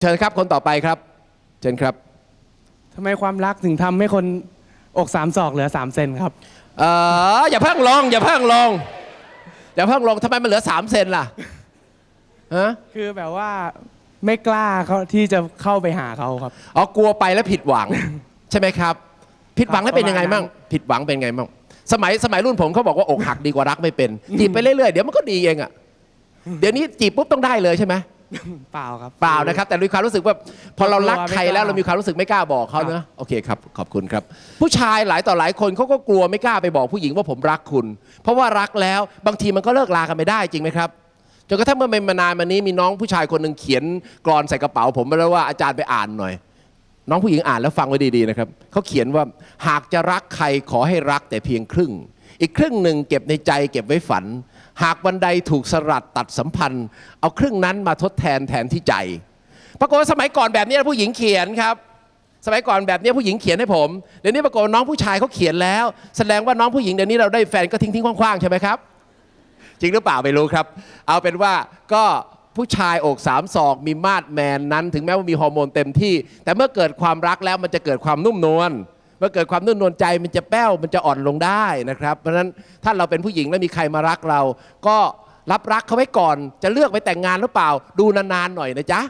เชิญครับคนต่อไปครับ เชิญครับทำไมความรักถึงทำให้คนอกสามศอกเหลือสามเซนครับ เอออย่าเพิ่งลง อย่าเพิ่งลง อย่าเพิ่งลงทำไมมันเหลือสามเซนล่ะฮะคือแบบว่าไม่กล้าเขาที่จะเข้าไปหาเขาครับ อ๋อกลัวไปแล้วผิดหวัง ใช่ไหมครับ ผิดหวังแล้วเป็นยังไงประมาณนั้มั่งนผิดหวังเป็นไงมั่งสมัยสมัยรุ่นผมเขาบอกว่าอกหักดีกว่ารักไม่เป็นจีบไปเรื่อยๆเดี๋ยวมันก็ดีเองอะเดี๋ยวนี้จีบปุ๊บต้องได้เลยใช่ไหม เปล่าครับ เปล่านะครับ แต่มีความรู้สึกว่าพอเรารักใครแล้วกลัวไม่กล้าเรามีความรู้สึกไม่กล้าบอกเขาครัเนะบโอเคครับ ขอบคุณครับ ผู้ชายหลายต่อหลายคนเขาก็กลัวไม่กล้าไปบอกผู้หญิงว่าผมรักคุณ เพราะว่ารักแล้วบางทีมันก็เลิกลากันไม่ได้จริงไหมครับจนกระทั่งเมื่อไม่มานานมานี้มีน้องผู้ชายคนหนึ่งเขียนกรอนใส่กระเป๋า ผมมาแล้วว่าอาจารย์ไปอ่านหน่อย น้องผู้หญิงอ่านแล้วฟังไว้ดีๆนะครับเขาเขียนว่าหากจะรักใครขอให้รักแต่เพียงครึ่ง อีกครึ่งหนึ่งเก็บในใจเก็บไว้ฝัน หากวันใดถูกสลัดตัดสัมพันธ์ เอาครึ่งนั้นมาทดแทนแทนที่ใจ ปรากฏว่าสมัยก่อนแบบนี้ผู้หญิงเขียนครับ สมัยก่อนแบบนี้ผู้หญิงเขียนให้ผมเดี๋ยวนี้ปรากฏว่าน้องผู้ชายเขาเขียนแล้ว แสดงว่าน้องผู้หญิงเดี๋ยวนี้เราได้แฟนก็ทิ้งทิ้งคว้างๆใช่ไหมครับจริงหรือเปล่าไม่รู้ครับ เอาเป็นว่าก็ผู้ชายอกสามศอกมีมาดแมนนั้น ถึงแม้ว่ามีฮอร์โมนเต็มที่ แต่เมื่อเกิดความรักแล้วมันจะเกิดความนุ่มนวล เมื่อเกิดความนุ่มนวลใจมันจะแป้วมันจะอ่อนลงได้นะครับ เพราะฉะนั้นถ้าเราเป็นผู้หญิงแล้วมีใครมารักเรา ก็รับรักเขาไว้ก่อน จะเลือกไปแต่งงานหรือเปล่า ดูนานๆหน่อยนะจ๊ะ